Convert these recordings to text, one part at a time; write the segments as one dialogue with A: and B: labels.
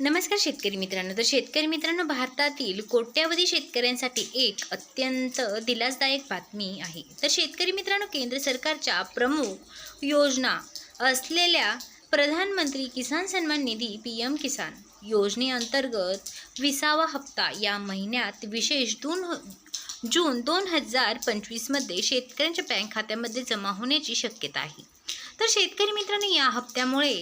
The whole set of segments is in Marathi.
A: नमस्कार शेतकरी मित्रांनो. तर शेतकरी मित्रांनो भारतातील कोट्यावधी शेतकऱ्यांसाठी एक अत्यंत दिलासदायक बातमी आहे. तर शेतकरी मित्रांनो केंद्र सरकारच्या प्रमुख योजना असलेल्या प्रधानमंत्री किसान सन्मान निधी पी एम किसान योजनेअंतर्गत विसावा हप्ता या महिन्यात विशेष दोन जून दोन हजार पंचवीसमध्ये शेतकऱ्यांच्या बँक खात्यामध्ये जमा होण्याची शक्यता आहे. तर शेतकरी मित्रांनो या हप्त्यामुळे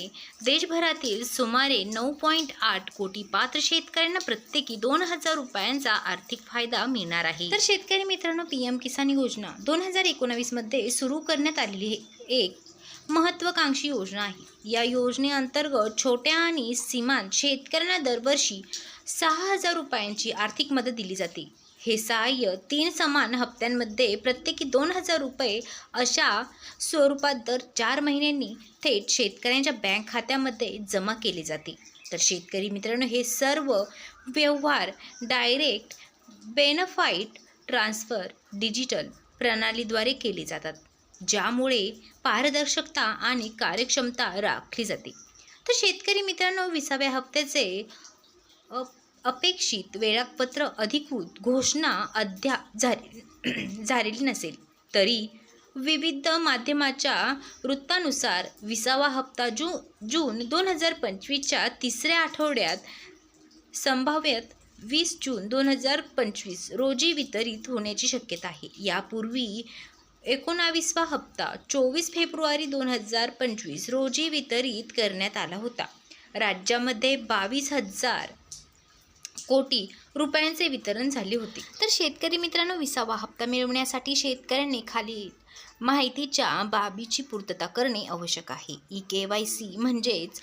A: देशभरातील सुमारे नऊ पॉईंट आठ कोटी पात्र शेतकऱ्यांना प्रत्येकी दोन हजार रुपयांचा आर्थिक फायदा मिळणार आहे. तर शेतकरी मित्रांनो पी एम किसान योजना दोन हजार एकोणावीसमध्ये सुरू करण्यात आलेली एक महत्त्वाकांक्षी योजना आहे. या योजनेअंतर्गत छोट्या आणि सीमांत शेतकऱ्यांना दरवर्षी सहा हजार रुपयांची आर्थिक मदत दिली जाते. हे सहाय्य तीन समान हप्त्यांमध्ये प्रत्येकी दोन हजार रुपये अशा स्वरूपात दर चार महिन्यांनी थेट शेतकऱ्यांच्या बँक खात्यामध्ये जमा केले जाते. तर शेतकरी मित्रांनो हे सर्व व्यवहार डायरेक्ट बेनफाईट ट्रान्सफर डिजिटल प्रणालीद्वारे केले जातात ज्यामुळे पारदर्शकता आणि कार्यक्षमता राखली जाते. तर शेतकरी मित्रांनो विसाव्या हप्त्याचे अपेक्षित वेळापत्र अधिकृत घोषणा अद्याप झाली झालेली नसेल तरी विविध माध्यमाच्या वृत्तानुसार विसावा हप्ता जू जून दोन हजार पंचवीसच्या तिसऱ्या आठवड्यात संभाव्यत वीस जून दोन हजार पंचवीस रोजी वितरित होण्याची शक्यता आहे. यापूर्वी एकोणावीसवा हप्ता चोवीस फेब्रुवारी दोन हजार पंचवीस रोजी वितरित करण्यात आला होता. राज्यामध्ये बावीस हजार कोटी रुपयांचे वितरण झाले होते. तर शेतकरी मित्रांनो विसावा हप्ता मिळवण्यासाठी शेतकऱ्यांनी खाली माहितीच्या बाबीची पूर्तता करणे आवश्यक आहे. ई के वाय सी म्हणजेच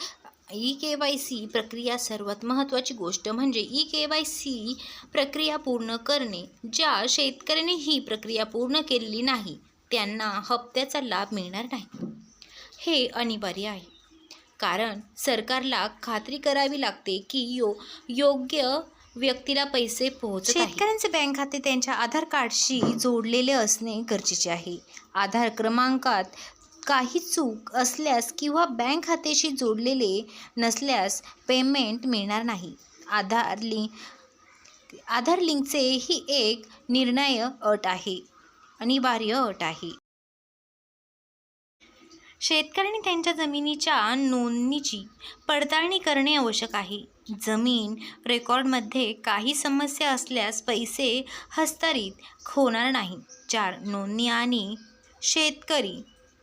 A: ई के वाय सी प्रक्रिया सर्वात महत्त्वाची गोष्ट म्हणजे ई के वाय सी प्रक्रिया पूर्ण करणे. ज्या शेतकऱ्यांनी ही प्रक्रिया पूर्ण केलेली नाही त्यांना हप्त्याचा लाभ मिळणार नाही. हे अनिवार्य आहे. कारण सरकारला खात्री करावी लागते की यो योग्य व्यक्तीला पैसे पोहोचत शेतकऱ्यांचे बँक खाते त्यांच्या आधार कार्डशी जोडलेले असणे गरजेचे आहे. आधार क्रमांकात काही चूक असल्यास किंवा बँक खात्याशी जोडलेले नसल्यास पेमेंट मिळणार नाही. आधार लिंक आधार लिंकचे ही एक निर्णय अट आहे. अनिवार्य अट आहे. शेतकऱ्यांनी त्यांच्या जमिनीच्या नोंदणीची पडताळणी करणे आवश्यक आहे. जमीन रेकॉर्डमध्ये काही समस्या असल्यास पैसे हस्तांतरित होणार नाही. चार नोंदणी आणि शेतकरी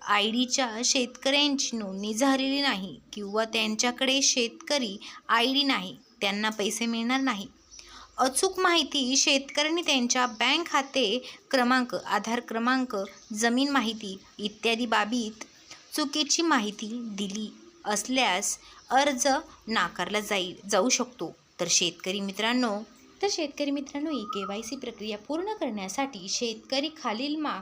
A: आय डीच्या शेतकऱ्यांची नोंदणी झालेली नाही किंवा त्यांच्याकडे शेतकरी आय डी नाही त्यांना पैसे मिळणार नाही. अचूक माहिती शेतकऱ्यांनी त्यांच्या बँक खाते क्रमांक आधार क्रमांक जमीन माहिती इत्यादी बाबीत चुकीची माहिती दिली असल्यास अर्ज नाकारला जाई जाऊ शकतो. तर शेतकरी मित्रांनो तर शेतकरी मित्रांनो ई के वाय सी प्रक्रिया पूर्ण करण्यासाठी शेतकरी खालील मा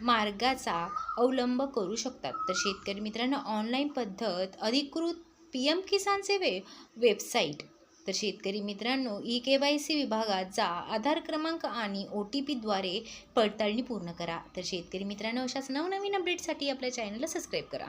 A: मार्गाचा अवलंब करू शकतात. तर शेतकरी मित्रांनो ऑनलाईन पद्धत अधिकृत पी एम किसानचे वे वेबसाईट तर शेतकरी मित्रांनो ई के वाय सी विभागात जा आधार क्रमांक आणि ओ टी पीद्वारे पडताळणी पूर्ण करा. तर शेतकरी मित्रांनो अशाच नवनवीन अपडेटसाठी आपल्या चॅनलला सबस्क्राईब करा.